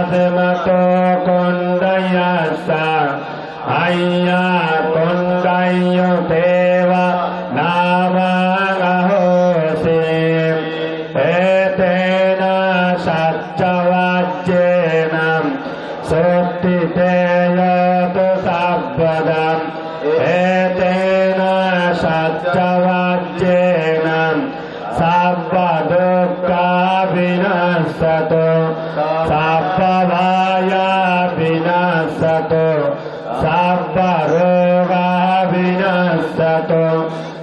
ஆசமகோ கொண்டயாச ஐயா கொண்டயோ தேவ நாமகோசே ஏதேன சச்சவாஜ்யேனம் சுத்திதேயோது சப்பதம் ஏதேன சச்சவாஜ்யேனம் சப்பதுக்கா வினசதோ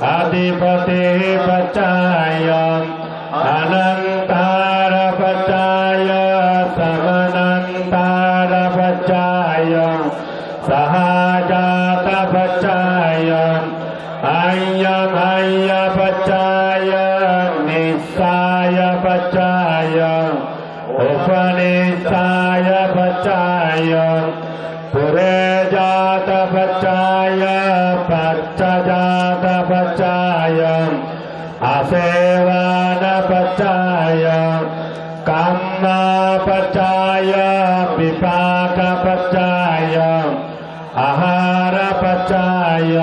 अधिपते बचाय, अनंतार बचाय, समनंतार बचाय, सहाजात बचाय अयम अय बचाय निस्साय बचाय उपनिस्साय बचाय। सेवानपचाय कामनापचाय विपाकपचाय आहारपचाय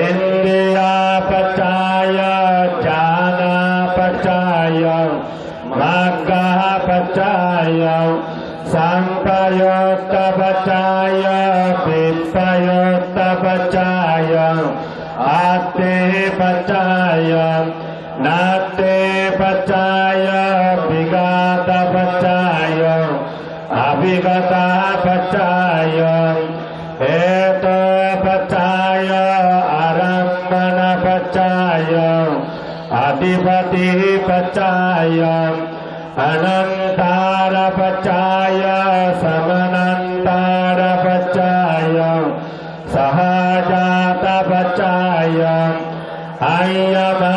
इन्द्रियापचाय ज्ञानापचाय मार्गपचाय सम्प्रयोक्तपचाय विप्रयोक्तपचाय आते पचाय ते पचाय विगात बचाय अविगता पचाय। हेतो पचाय अरमण पचाय अधिपतिः पचाय अनन्तार पचाय समनन्तार पचाय सहजात बचाय अयम्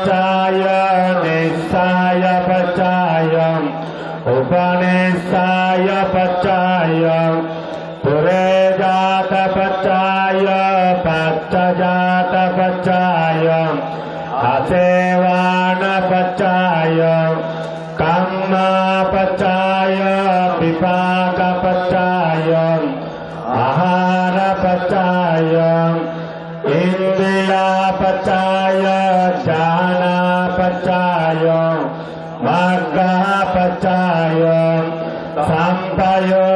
पचाय निस्साय पचाय उपनिस्साय पचाय पुरे जात पचाय पच्चजात पचाय असेवान पचाय कम्मा पचाय पिपाक पचाय आहार पचाय इंदिरा पचाय जाना पचाय मग पचाय संपयो